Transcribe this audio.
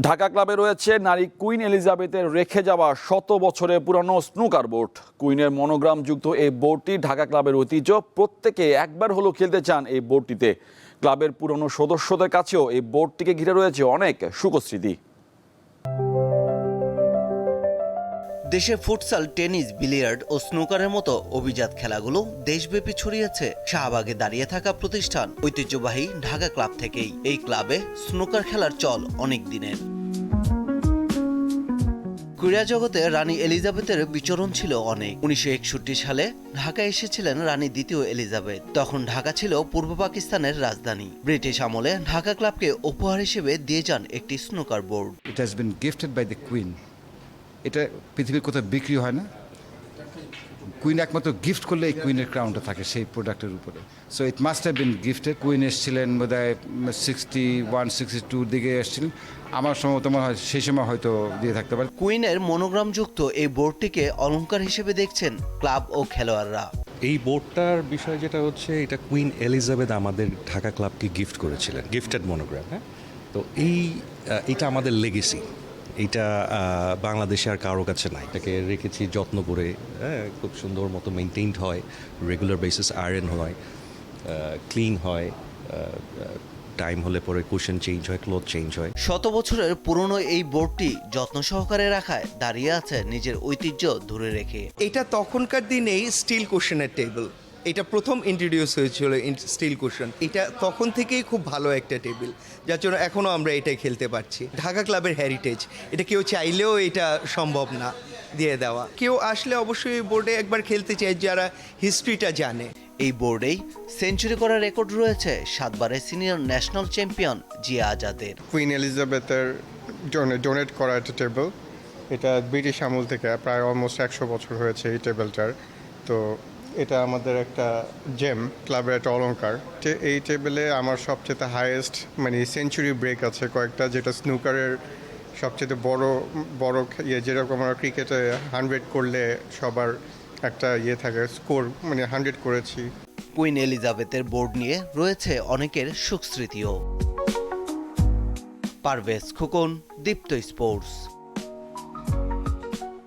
ঢাকা ক্লাবে রয়েছে নারী কুইন এলিজাবেথের রেখে যাওয়া শত বছরের পুরনো স্নুকার বোর্ড কুইনের মনোগ্রামযুক্ত এই বোর্ডটি ঢাকা ক্লাবের ঐতিহ্য। প্রত্যেকে একবার হলো খেলতে চান এই বোর্ডটিতে ক্লাবের পুরনো সদস্যদের কাছেও এই বোর্ডটিকে ঘিরে রয়েছে অনেক সুখস্মৃতি। দেশে ফুটসাল, টেনিস, বিলিয়ার্ড ও স্নুকারের মতো অভিজাত খেলাগুলো দেশব্যাপী ছড়িয়েছে। শাহবাগে দাঁড়িয়ে থাকা প্রতিষ্ঠান ঐতিহ্যবাহী ঢাকা ক্লাব থেকেই এই ক্লাবে স্নুকার খেলার চল অনেক দিনের। ক্রীড়া জগতে রানী এলিজাবেথের বিচরণ ছিল অনেক। উনিশশো একষট্টি সালে ঢাকায় এসেছিলেন রানী দ্বিতীয় এলিজাবেথ। তখন ঢাকা ছিল পূর্ব পাকিস্তানের রাজধানী। ব্রিটিশ আমলে ঢাকা ক্লাবকে উপহার হিসেবে দিয়ে যান একটি snooker board. It has been gifted by the queen এটা পৃথিবীর কোথাও বিক্রি হয় না। কুইন একমাত্র গিফট করলে এই কুইনের ক্রাউনটা থাকে সেই প্রোডাক্টের উপরে। So it must have been gifted queen এসেছিলেন বোধ হয় সিক্সটি ওয়ান সিক্সটি টুর দিকে এসেছিলেন আমার সম্ভবত মনে হয় সেই সময় হয়তো দিয়ে থাকতে পারে। কুইনের মনোগ্রামযুক্ত এই বোর্ডটিকে অলংকার হিসেবে দেখছেন ক্লাব ও খেলোয়াড়রা। এই বোর্ডটার বিষয় যেটা হচ্ছে এটা কুইন এলিজাবেথ আমাদের ঢাকা ক্লাবকে গিফট করেছিলেন। গিফটেড মনোগ্রাম হ্যাঁ? তো এই এটা আমাদের লেগেসি এইটা আহ, বাংলাদেশে আর কারও কাছে নাই। এটাকে রেখেছি যত্ন করে হ্যাঁ খুব সুন্দর মতো মেনটেইনড হয় রেগুলার বেসিস আয়রন হয় ক্লিন হয় টাইম হলে পরে কুশন চেঞ্জ হয় ক্লোথ চেঞ্জ হয়। শত বছরের পুরনো এই বোর্ডটি যত্ন সহকারে রাখায় দাঁড়িয়ে আছে নিজের ঐতিহ্য ধরে রেখে। এটা তখনকার দিনেই স্টিল কুশনের টেবিল এটা প্রথম ইন্ট্রোডিউস হয়েছিল স্টিল কুশন এটা তখন থেকেই খুব ভালো একটা টেবিল যার জন্য এখনও আমরা এটাই খেলতে পারছি। ঢাকা ক্লাবের হ্যারিটেজ এটা কেউ চাইলেও এটা সম্ভব না দিয়ে দেওয়া। কেউ আসলে অবশ্যই বোর্ডে একবার খেলতে চায় যারা হিস্ট্রিটা জানে। এই বোর্ডেই সেঞ্চুরি করার রেকর্ড রয়েছে সাতবারের সিনিয়র ন্যাশনাল চ্যাম্পিয়ন জিয়া আজাদের। কুইন এলিজাবেথের ডোনেট করা একটা টেবিল এটা ব্রিটিশ আমল থেকে প্রায় অলমোস্ট একশো বছর হয়েছে এই টেবিলটার তো এটা আমাদের একটা জেম ক্লাবের একটা অলঙ্কার এই টেবিলে আমার সবচেয়ে হাইয়েস্ট মানে সেঞ্চুরি ব্রেক আছে কয়েকটা, যেটা স্নুকারের সবচেয়ে বড় বড় ইয়ে যেরকম আমরা ক্রিকেটে হান্ড্রেড করলে সবার একটা ইয়ে থাকে স্কোর মানে হান্ড্রেড করেছি। কুইন এলিজাবেথের বোর্ড নিয়ে রয়েছে অনেকের সুখস্মৃতিও পারভেজ খোকন, দীপ্ত স্পোর্টস